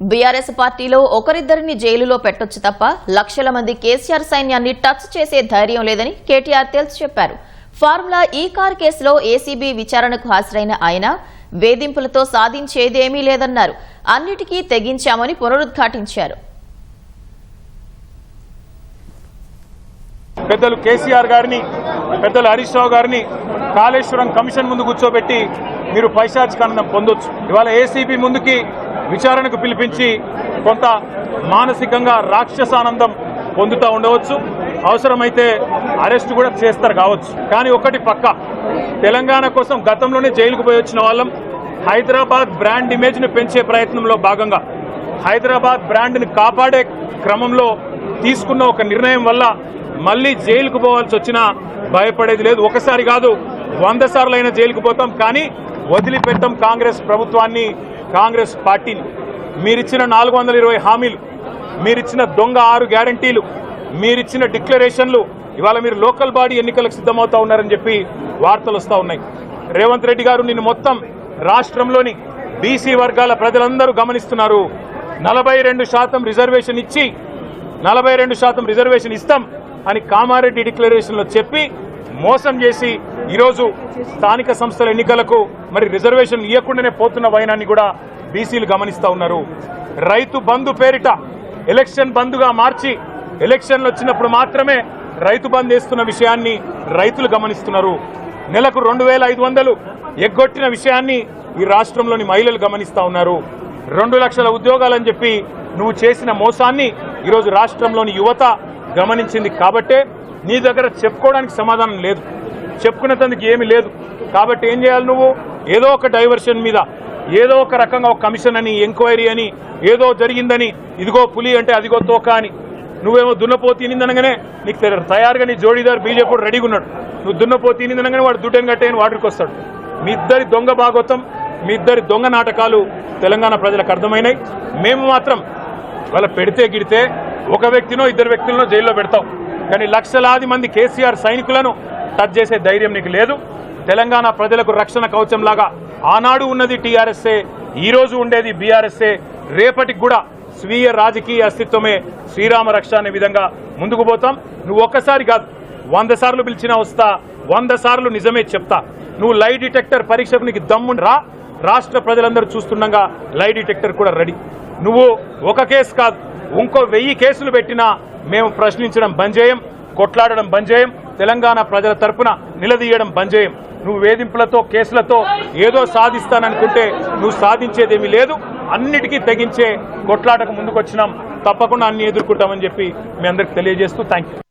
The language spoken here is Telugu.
బీఆర్ఎస్ పార్టీలో ఒకరిద్దరిని జైలులో పెట్టొచ్చు తప్ప లక్షల మంది కేసీఆర్ సైన్యాన్ని టచ్ చేసే ధైర్యం లేదని కేటీఆర్ తేల్చి చెప్పారు ఫార్ములా ఈ కార్ కేసులో ఏసీబీ విచారణకు హాజరైన ఆయన వేధింపులతో సాధించేదేమీ లేదన్నారు. అన్నిటికీ తెగించామని పునరుద్ఘాటించారు. పెద్దలు కేసీఆర్ గారిని పెద్దలు హరీష్ రావు గారిని కాళేశ్వరం కమిషన్ ముందు కూర్చోబెట్టి మీరు పైశాచికానందం పొందొచ్చు. ఇవాళ ఏసీబీ ముందుకి విచారణకు పిలిపించి కొంత మానసికంగా రాక్షసానందం పొందుతూ ఉండవచ్చు. అవసరమైతే అరెస్ట్ కూడా చేస్తారు కావచ్చు. కానీ ఒకటి పక్క తెలంగాణ కోసం గతంలోనే జైలుకు పోయి వచ్చిన వాళ్ళం హైదరాబాద్ బ్రాండ్ ఇమేజ్ను పెంచే ప్రయత్నంలో భాగంగా హైదరాబాద్ బ్రాండ్ని కాపాడే క్రమంలో తీసుకున్న ఒక నిర్ణయం వల్ల మళ్ళీ జైలుకు పోవాల్సి వచ్చినా భయపడేది లేదు. ఒకసారి కాదు వంద సార్లు అయినా జైలుకు పోతాం. కానీ వదిలిపెట్టం కాంగ్రెస్ ప్రభుత్వాన్ని కాంగ్రెస్ పార్టీని మీరిచ్చిన నాలుగు వందల ఇరవై హామీలు మీరిచ్చిన దొంగ ఆరు గ్యారంటీలు మీరిచ్చిన డిక్లరేషన్లు ఇవాళ మీరు లోకల్ బాడీ ఎన్నికలకు సిద్ధమవుతా ఉన్నారని చెప్పి వార్తలు వస్తూ ఉన్నాయి. రేవంత్ రెడ్డి గారు నిన్ను మొత్తం రాష్ట్రంలోని బీసీ వర్గాల ప్రజలందరూ గమనిస్తున్నారు. నలభై రెండు శాతం రిజర్వేషన్ ఇచ్చి నలభై రెండు శాతం రిజర్వేషన్ ఇస్తాం అని కామారెడ్డి డిక్లరేషన్లో చెప్పి మోసం చేసి ఈరోజు స్థానిక సంస్థల ఎన్నికలకు మరి రిజర్వేషన్ ఇవ్వకుండానే పోతున్న వైనాన్ని కూడా బీసీలు గమనిస్తూ ఉన్నారు. రైతు బంధు పేరిట ఎలక్షన్ బంధుగా మార్చి ఎలక్షన్లు వచ్చినప్పుడు మాత్రమే రైతు బంద్ వేస్తున్న విషయాన్ని రైతులు గమనిస్తున్నారు. నెలకు రెండు వేల ఐదు వందలు ఎగ్గొట్టిన విషయాన్ని ఈ రాష్ట్రంలోని మహిళలు గమనిస్తూ ఉన్నారు. రెండు లక్షల ఉద్యోగాలని చెప్పి నువ్వు చేసిన మోసాన్ని ఈరోజు రాష్ట్రంలోని యువత గమనించింది కాబట్టే నీ దగ్గర చెప్పుకోవడానికి సమాధానం లేదు. చెప్పుకునేందుకు ఏమీ లేదు. కాబట్టి ఏం చేయాలి నువ్వు? ఏదో ఒక డైవర్షన్ మీద ఏదో ఒక రకంగా ఒక కమిషన్ అని ఎంక్వైరీ అని ఏదో జరిగిందని ఇదిగో పులి అంటే అదిగో తోక అని. నువ్వేమో దున్నపో తినిందనగానే నీకు తెర- తయారుగా నీ జోడీదారు బీజేపీ రెడీగా ఉన్నాడు. నువ్వు దున్నపో తినిందనగానే వాడు దుడ్డని కట్టేయని వాడికి వస్తాడు. మీ ఇద్దరి దొంగ భాగవతం మీ ఇద్దరి దొంగ నాటకాలు తెలంగాణ ప్రజలకు అర్థమైనాయి. మేము మాత్రం వాళ్ళ పెడితే గిడితే ఒక వ్యక్తినో ఇద్దరు వ్యక్తులను జైల్లో పెడతాం. కానీ లక్షలాది మంది కేసీఆర్ సైనికులను టచ్ చేసే ధైర్యం నీకు లేదు. తెలంగాణ ప్రజలకు రక్షణ కవచం లాగా ఆనాడు ఉన్నది టీఆర్ఎస్ఏ ఈ రోజు ఉండేది బీఆర్ఎస్ఏ. రేపటికి కూడా స్వీయ రాజకీయ అస్తిత్వమే శ్రీరామ రక్ష అనే విధంగా ముందుకు పోతాం. నువ్వు ఒక్కసారి కాదు వంద సార్లు పిలిచినా వస్తా వంద సార్లు నిజమే చెప్తా. నువ్వు లై డిటెక్టర్ పరీక్షకు నీకు దమ్ము రా. రాష్ట్ర ప్రజలందరూ చూస్తుండగా లై డిటెక్టర్ కూడా రెడీ నువ్వు ఒక కేసు కాదు ఇంకో వెయ్యి కేసులు పెట్టినా మేము ప్రశ్నించడం బంద్ చేయం కొట్లాడడం బంద్ చేయం తెలంగాణ ప్రజల తరపున నిలదీయడం బంద్ చేయం నువ్వు వేధింపులతో కేసులతో ఏదో సాధిస్తాననుకుంటే నువ్వు సాధించేదేమీ లేదు. అన్నిటికీ తెగించే కొట్లాటకు ముందుకొచ్చినాం. తప్పకుండా అన్ని ఎదుర్కొంటామని చెప్పి మీ అందరికి తెలియజేస్తూ థ్యాంక్ యూ